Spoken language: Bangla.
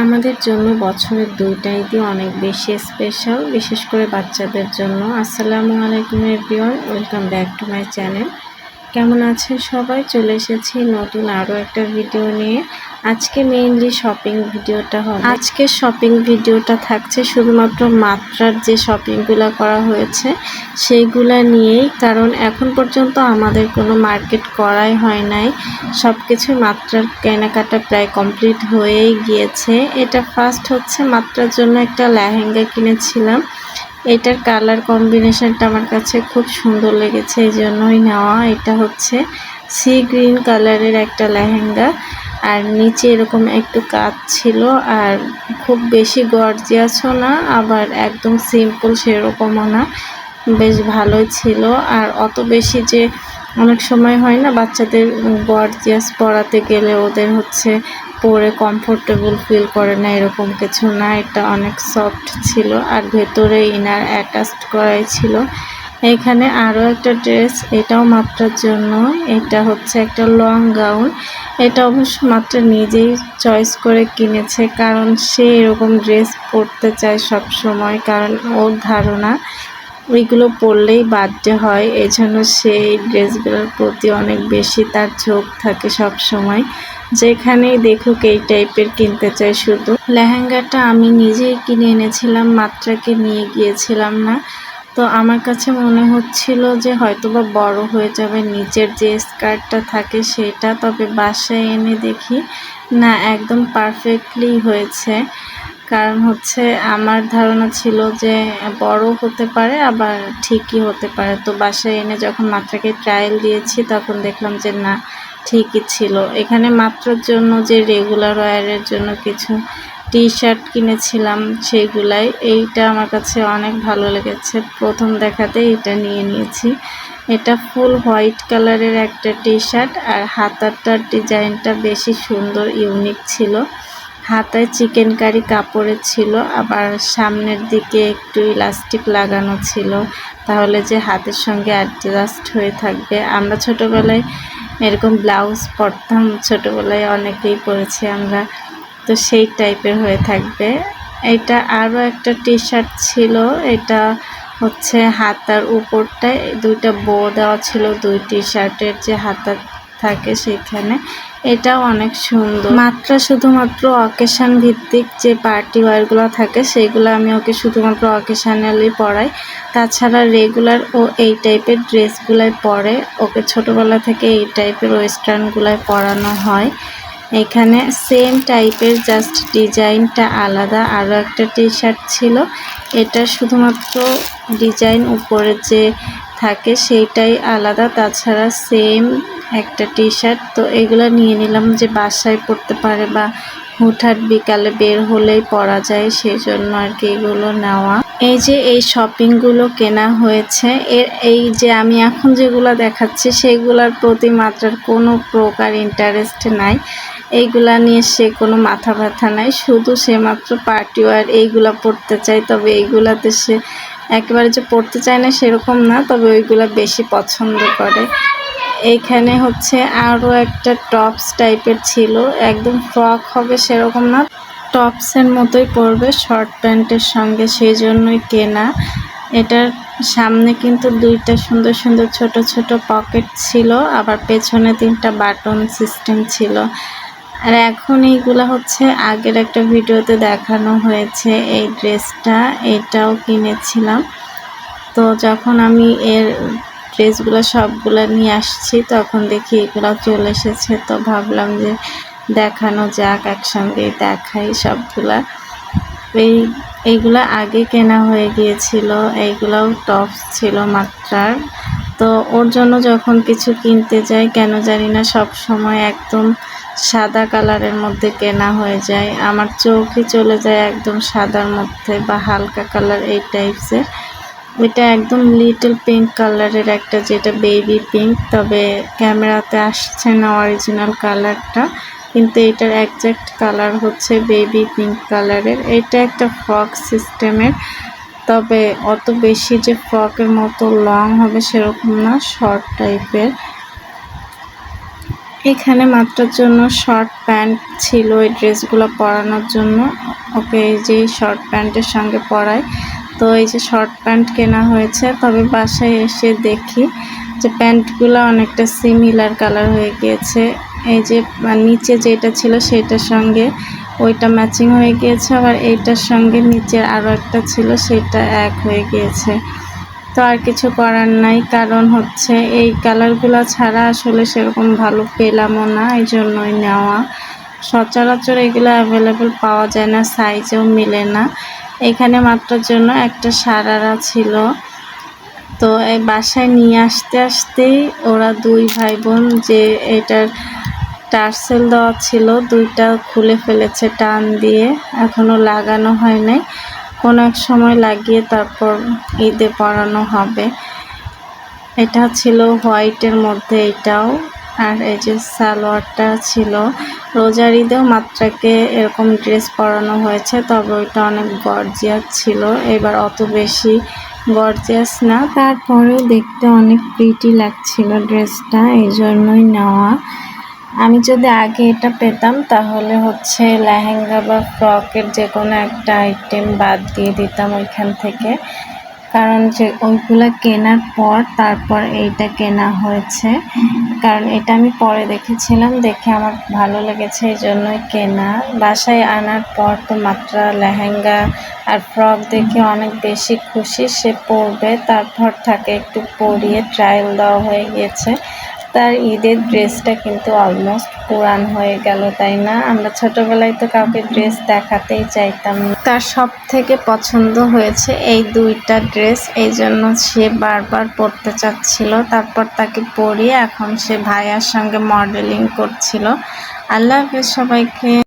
আমাদের জন্য বছরের দুইটা ঈদই অনেক বেশি স্পেশাল বিশেষ করে বাচ্চাদের জন্য। আসসালামু আলাইকুম everyone welcome back to my channel কেমন আছেন সবাই? চলে এসেছি নতুন আরও একটা ভিডিও নিয়ে। আজকে মেইনলি শপিং ভিডিওটা হবে। আজকে শপিং ভিডিওটা থাকছে শুধুমাত্র মাত্রার যে শপিংগুলো করা হয়েছে, সেইগুলা নিয়েই। কারণ এখন পর্যন্ত আমাদের কোনো মার্কেট করাই হয় নাই। সব কিছু মাত্রার কেনাকাটা প্রায় কমপ্লিট হয়েই গিয়েছে। এটা ফার্স্ট হচ্ছে মাত্রার জন্য একটা লেহেঙ্গা কিনেছিলাম। এটার কালার কম্বিনেশনটা আমার কাছে খুব সুন্দর লেগেছে, এই জন্যই নেওয়া। এটা হচ্ছে সি গ্রিন কালারের একটা লেহেঙ্গা। আর নিচে এরকম একটু কাজ ছিল আর খুব বেশি গর্জিয়াসও না, আবার একদম সিম্পল সেরকমও না। বেশ ভালোই ছিল। আর অত বেশি যে অনেক সময় হয় না বাচ্চাদের গর্জিয়াস পড়াতে গেলে ওদের হচ্ছে পরে কমফোর্টেবল ফিল করে না, এরকম কিছু না। এটা অনেক সফট ছিল। আর ভেতরে ইনার অ্যাটাচড করাই ছিল। এখানে আরও একটা ড্রেস, এটাও মাত্রার জন্য। এটা হচ্ছে একটা লং গাউন এটা অবশ্য মাত্র নিজেই চয়েস করে কিনেছে, কারণ সে এরকম ড্রেস পরতে চায় সব সময় কারণ ওর ধারণা ওইগুলো পরলেই বার্থডে হয় এই জন্য সেই ড্রেসগুলোর প্রতি অনেক বেশি তার ঝোঁক থাকে সব সময় যেখানেই দেখুক এই টাইপের কিনতে চাই শুধু। লেহেঙ্গাটা আমি নিজেই কিনে এনেছিলাম, মাত্রাকে নিয়ে গিয়েছিলাম না। তো আমার কাছে মনে হচ্ছিল যে হয়তো বা বড় হয়ে যাবে, নিচের যে স্কার্টটা থাকে সেটা, তবে বাসায় এনে দেখি, না, একদম পারফেক্টলি হয়েছে। কারণ হচ্ছে আমার ধারণা ছিল যে বড় হতে পারে, আবার ঠিকই হতে পারে। তো বাসায় এনে যখন মাত্রাকে ট্রায়াল দিয়েছি, তখন দেখলাম যে না, ঠিকই ছিল। এখানে মাত্রার জন্য যে রেগুলার ওয়ারের জন্য কিছু টি শার্ট কিনেছিলাম সেইগুলাই। এইটা আমার কাছে অনেক ভালো লেগেছে। প্রথম দেখাতে এটা নিয়ে নিয়েছি। এটা ফুল হোয়াইট কালারের একটা টি শার্ট আর হাতারটার ডিজাইনটা বেশি সুন্দর, ইউনিক ছিল। হাতায় চিকেন কারি কাপড়ের ছিল, আবার সামনের দিকে একটু ইলাস্টিক লাগানো ছিল। তাহলে যে হাতের সঙ্গে অ্যাডজাস্ট হয়ে থাকবে। আমরা ছোটোবেলায় এরকম ব্লাউজ পরতাম, ছোটোবেলায় অনেকেই পরেছি আমরা। তো সেই টাইপের হয়ে থাকবে। এটা আরও একটা টি শার্ট ছিল, এটা হচ্ছে হাতার উপরটায় দুইটা বো দেওয়া ছিল, দুই টি শার্টের যে হাতা থাকে সেখানে এটাও অনেক সুন্দর। মাত্র শুধুমাত্র অকেশান ভিত্তিক যে পার্টি ওয়ারগুলো থাকে, সেগুলো আমি ওকে শুধুমাত্র অকেশানালি পরাই। তাছাড়া রেগুলার ও এই টাইপের ড্রেসগুলাই পরে। ওকে ছোটোবেলা থেকে এই টাইপের ওয়েস্টার্নগুলাই পরানো হয়। এখানে সেম টাইপের জাস্ট ডিজাইনটা আলাদা। আরও একটা টি শার্ট ছিল। এটা শুধুমাত্র ডিজাইন উপরে যে থাকে সেইটাই আলাদা। তাছাড়া সেম একটা টি শার্ট তো এগুলো নিয়ে নিলাম যে বাসায় পরতে পারে বা হুটহাট বিকালে বের হলেই পরা যায় সেই জন্য আর কি এগুলো নেওয়া। এই যে এই শপিংগুলো কেনা হয়েছে। এর এই যে আমি এখন যেগুলো দেখাচ্ছি, সেগুলোর প্রতি মাত্রার কোনো প্রকার ইন্টারেস্ট নাই। এইগুলা নিয়ে সে কোনো মাথা ব্যথা নাই, শুধু সে মাত্র পার্টি ওয়ার এইগুলা পড়তে চায়। তবে এইগুলাতে সে একেবারে যে পড়তে চায় না সেরকম না, তবে ওইগুলা বেশি পছন্দ করে। এইখানে হচ্ছে আরও একটা টপস টাইপের ছিল, একদম ফ্রক হবে সেরকম না টপসের মতোই পরবে শর্ট প্যান্টের সঙ্গে সেই জন্যই কেনা। এটার সামনে কিন্তু দুইটা সুন্দর সুন্দর ছোট ছোট পকেট ছিল, আবার পেছনে তিনটা বাটন সিস্টেম ছিল। আর এখন এইগুলা হচ্ছে আগের একটা ভিডিওতে দেখানো হয়েছে এই ড্রেসটা, এটাও কিনেছিলাম। তো যখন আমি এর ড্রেসগুলো সবগুলো নিয়ে আসছি, তখন দেখি এগুলো চলে এসেছে। তো ভাবলাম যে দেখানো যাক একসঙ্গে দেখাই সবগুলা। এই, এইগুলো আগে কেনা হয়ে গিয়েছিল, এইগুলাও টপস ছিল মাত্রার। তো ওর জন্য যখন কিছু কিনতে যাই, কেন জানি না সব সময় একদম সাদা কালারের মধ্যে কেনা হয়ে যায়। আমার চোখই চলে যায় একদম সাদার মধ্যে বা হালকা কালার এই টাইপসের এটা একদম লিটল পিঙ্ক কালারের একটা, যেটা বেবি পিঙ্ক তবে ক্যামেরাতে আসছে না অরিজিনাল কালারটা। কিন্তু এটার একজ্যাক্ট কালার হচ্ছে বেবি পিঙ্ক কালারের। এটা একটা ফ্রক সিস্টেমের তবে অত বেশি যে ফ্রকের মতো লং হবে সেরকম না শর্ট টাইপের এখানে মাত্রার জন্য শর্ট প্যান্ট ছিল এই ড্রেসগুলো পরানোর জন্য। ওকে, এই যে শর্ট প্যান্টের সঙ্গে পরায় তো এই যে শর্ট প্যান্ট কেনা হয়েছে, তবে বাসায় এসে দেখি যে প্যান্টগুলো অনেকটা সিমিলার কালার হয়ে গিয়েছে। এই যে নিচে যেটা ছিল সেটার সঙ্গে ওইটা ম্যাচিং হয়ে গিয়েছে, আবার এইটার সঙ্গে নিচের আরও একটা ছিল সেটা এক হয়ে গিয়েছে। তো আর কিছু করার নাই, কারণ হচ্ছে এই কালারগুলো ছাড়া আসলে সেরকম ভালো পেলামও না, এই জন্যই নেওয়া। সচরাচর এগুলো অ্যাভেলেবেল পাওয়া যায় না সাইজেও মিলে না। এখানে মাত্র জন্য একটা সারারা ছিল। তো এই বাসায় নিয়ে আসতে আসতেই ওরা দুই ভাই বোন যে এটার টার্সেল দেওয়া ছিল, দুইটা খুলে ফেলেছে টান দিয়ে। এখনও লাগানো হয় নাই। কোনো এক সময় লাগিয়ে তারপর ঈদে পরানো হবে। এটা ছিল হোয়াইটের মধ্যে এটাও। আর এই যে সালোয়ারটা ছিল, রোজার ঈদেও মাত্রাকে এরকম ড্রেস পরানো হয়েছে, তবে ওইটা অনেক গর্জিয়াস ছিল। এবার অত বেশি গর্জিয়াস না। তারপরেও দেখতে অনেক প্রিটি লাগছিল ড্রেসটা, এই জন্যই নেওয়া। আমি যদি আগে এটা পেতাম, তাহলে হচ্ছে লেহেঙ্গা বা ফ্রকের যে কোনো একটা আইটেম বাদ দিয়ে দিতাম ওইখান থেকে। কারণ যে ওইগুলো কেনার পর তারপর এইটা কেনা হয়েছে। কারণ এটা আমি পরে দেখেছিলাম, দেখে আমার ভালো লেগেছে এই জন্যই কেনা। বাসায় আনার পর তো মাত্রা লেহেঙ্গা আর ফ্রক দেখে অনেক বেশি খুশি, সে পরবে। তারপর তাকে একটু পরিয়ে ট্রায়াল দেওয়া হয়ে গিয়েছে। তার ঈদের ড্রেসটা কিন্তু অলমোস্ট পুরান হয়ে গেল, তাই না? আমরা ছোটবেলায় তো কাউকে ড্রেস দেখাতেই চাইতাম তার সব থেকে পছন্দ হয়েছে এই দুইটা ড্রেস, এই জন্য সে বারবার পরতে চাচ্ছিল। তারপর তাকে পরিয়ে এখন সে ভাইয়ার সঙ্গে মডেলিং করছিল। আল্লাহ হাফেজ সবাইকে।